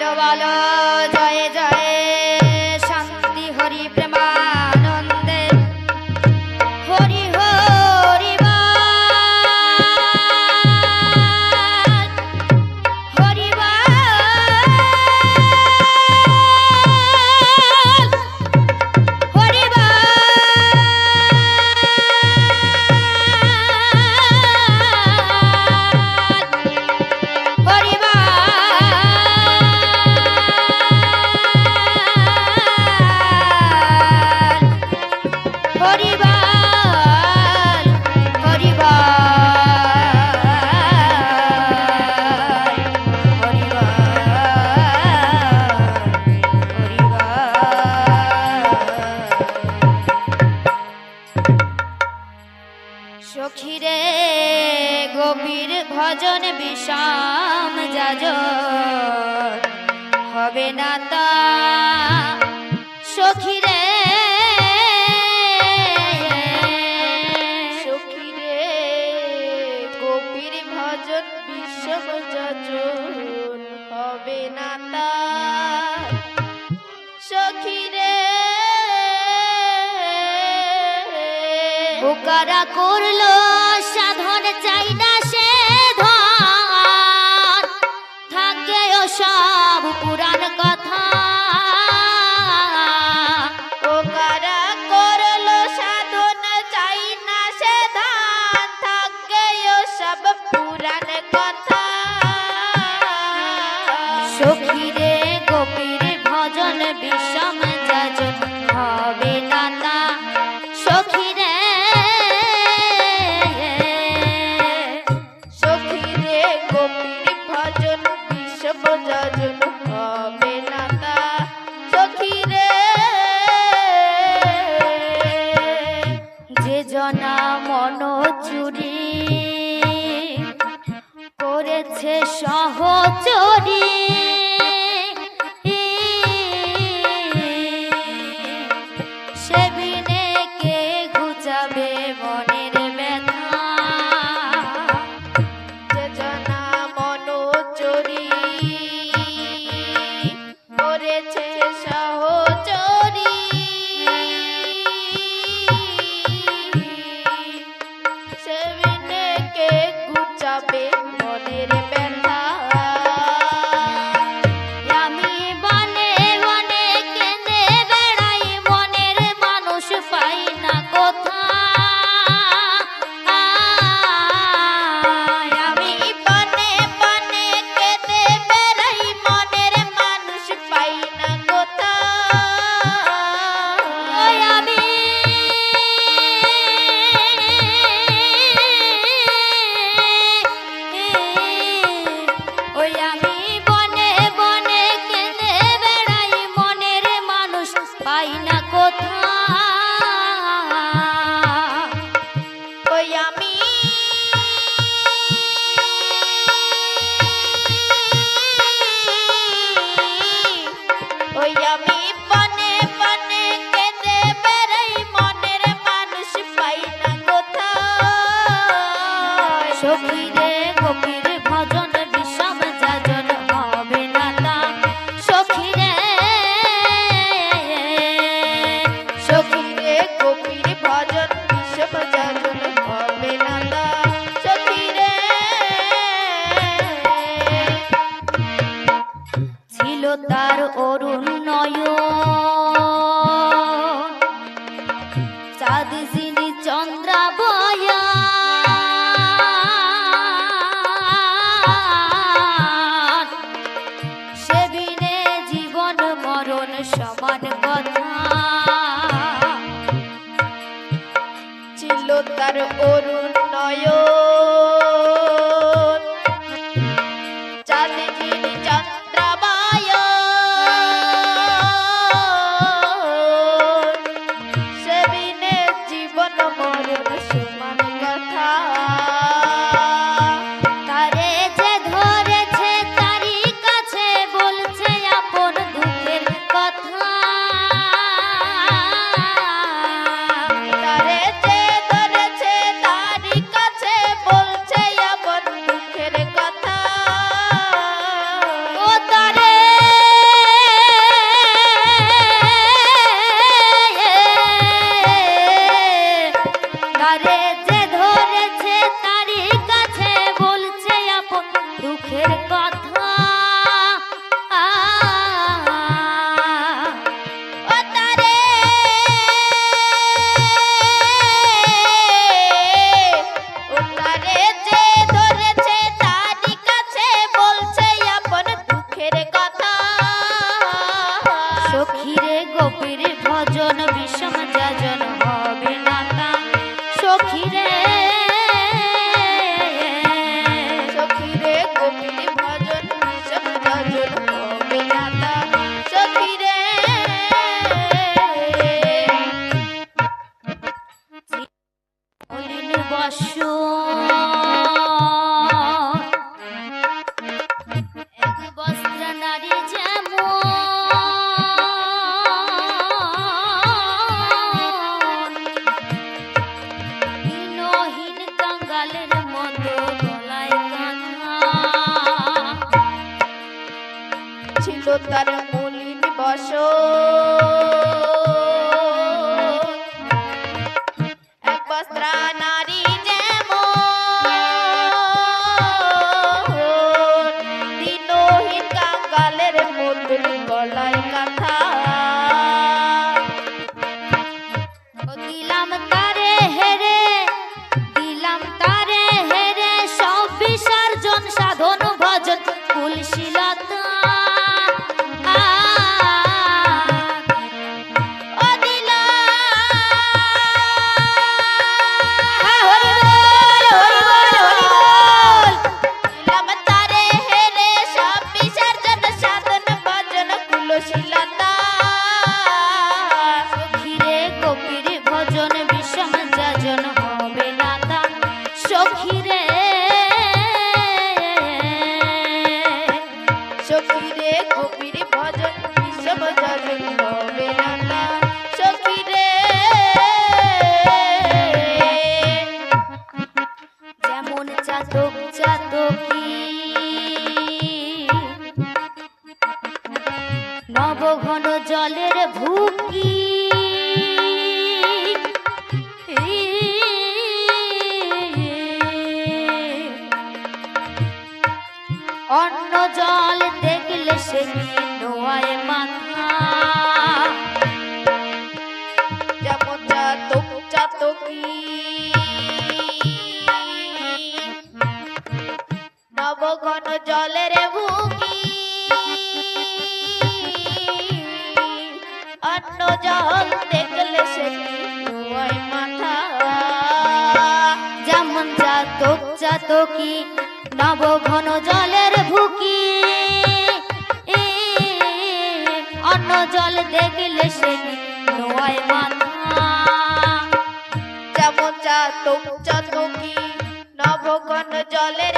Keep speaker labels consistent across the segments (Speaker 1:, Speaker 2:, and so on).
Speaker 1: ভালো ভালো সখিরে গভীর ভজন বিষাম যাজ হবে না তা বোকারা করল, সাধন চাই না সে ধন। থাকে সব পুরাণ কথা।
Speaker 2: বোকারা করল সব পুরাণ কথা।
Speaker 1: সখীরে, গোপীর, ভজন বিষম চরি। সেবিনে কে ঘুচাবে মনের ব্যথা?
Speaker 2: যোজনা মন চরি করেছে সহচরি। সেবিনে কে ঘুচাবে মনের
Speaker 1: তার অরুণ নয়ন।
Speaker 2: ছিল তার মলিন বসন
Speaker 1: উকি কি নব ঘন জলের ভুকি অন্য জল দেখলে সে নোয়ায় মাথা।
Speaker 2: যেমন নব ঘন জলের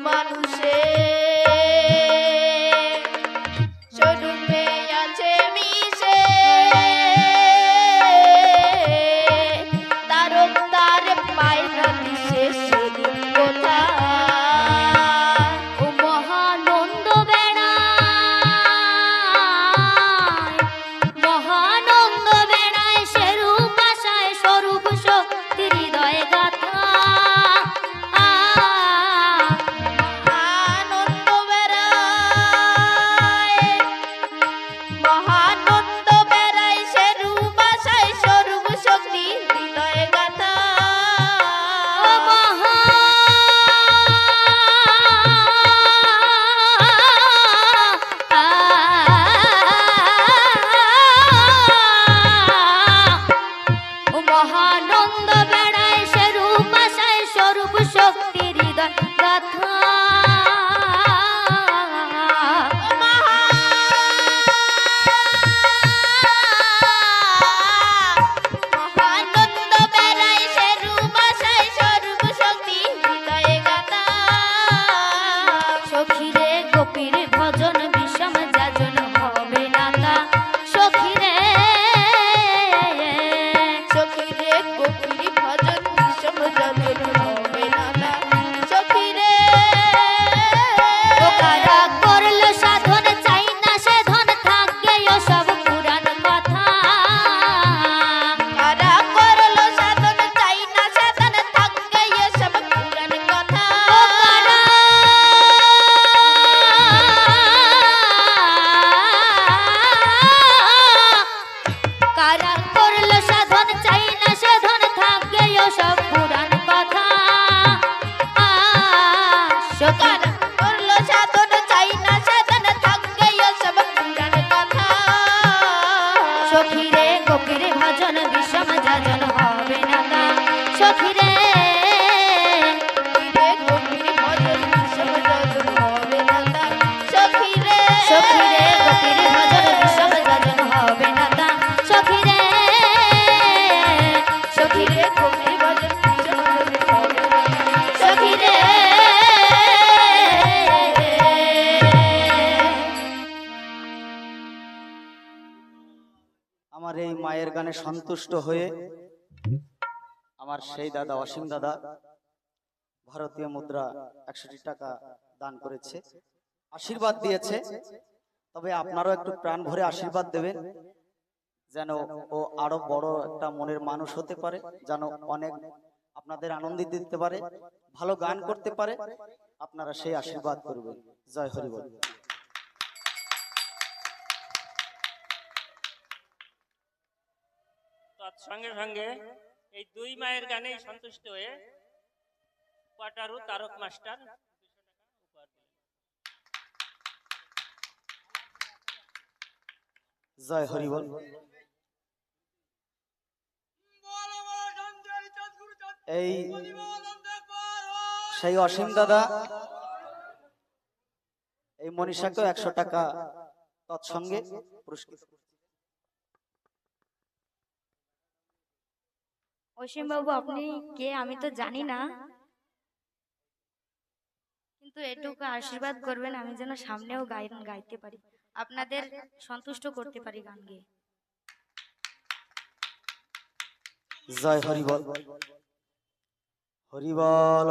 Speaker 1: তোমার মায়ের সন্তুষ্ট হয়ে আমার সেই দাদা অসীম দাদা ভারতীয় মুদ্রা একশোটি টাকা দান করেছে, আশীর্বাদ দিয়েছে। তবে আপনারাও একটু প্রাণ ভরে আশীর্বাদ দেবেন যেন ও আরও বড় একটা মনের মানুষ হতে পারে, যেন অনেক আপনাদের আনন্দিত দিতে পারে, ভালো গান করতে পারে, আপনারা সেই আশীর্বাদ করবেন। জয় হরি বল।
Speaker 3: তৎসঙ্গে সঙ্গে এই দুই মায়ের গানেই সন্তুষ্ট হয়ে পাটারু তারক মাস্টার
Speaker 1: জয় হরি বল। এই সেই অসীম দাদা, এই মনীষাকে একশো টাকা তৎসঙ্গে পুরস্কৃত
Speaker 4: অসীম বাবু আপনি কে? আমি তো জানি না। কিন্তু এটুকু আশীর্বাদ করবেন, আমি যেন সামনেও গান গাইতে পারি। আপনাদের সন্তুষ্ট করতে পারি গান গিয়ে।
Speaker 1: জয় হরি বল হরি বল